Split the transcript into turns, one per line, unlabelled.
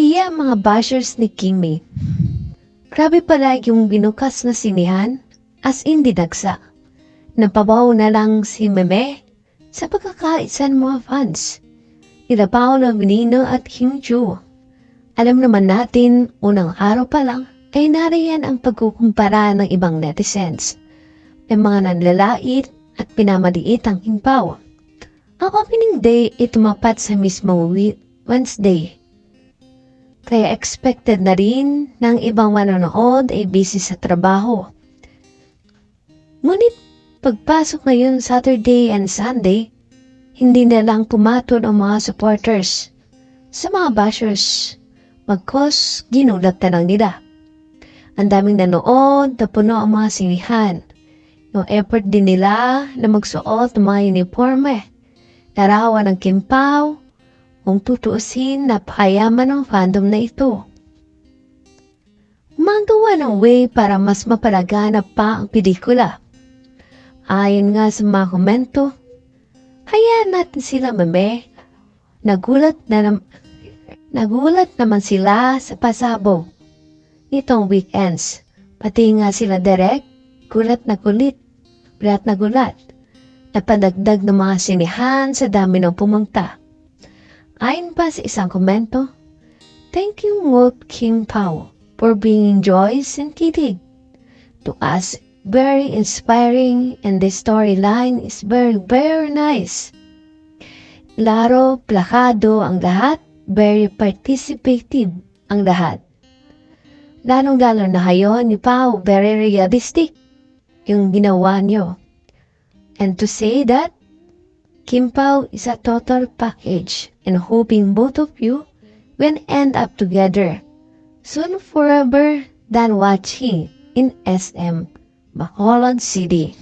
Nahiya ang mga bashers ni Kimi. Grabe pala yung binukas na sinihan, as in dinagsa. Napabaw na lang si Meme sa pagkakaisan mga fans. Ilabaw ng Benino at Kim Chu. Alam naman natin, unang araw pa lang, ay nariyan ang pagkukumpara ng ibang netizens. May mga nanlalait at pinamaliit ang himpaw. Ang opening day ay tumapat sa mismong Wednesday. Kaya expected na rin ng ibang manonood ay busy sa trabaho. Ngunit pagpasok ngayon Saturday and Sunday, hindi na lang pumatol ang mga supporters. Sa mga bashers, magkos ginulat na lang nila. Ang daming nanood, na puno ang mga sinihan. Yung effort din nila na magsuot ng mga uniforme. Larawan ng kimpaw, kung tutuusin, napakayaman ng fandom na ito. Magawa ng way para mas mapalaganap pa ang pelikula. Ayon nga sa mga komento, hayaan natin sila mame. Nagulat na nam- nagulat naman sila sa pasabog nitong weekends. Pati nga sila direct, gulat na kulit, gulat na gulat. Napadagdag ng mga sinihan sa dami ng pumunta. Ayon pa sa isang komento, Thank you, Wolf King Pao, for bringing joys and kilig. To us, very inspiring and the storyline is very, very nice. Laro, plakado ang lahat, very participative ang lahat. Lalong-lalo na kayo ni Pao, very realistic yung ginawa niyo. And to say that, Kim Pao is a total package and hoping both of you will end up together soon forever than watching in SM Bacolod City.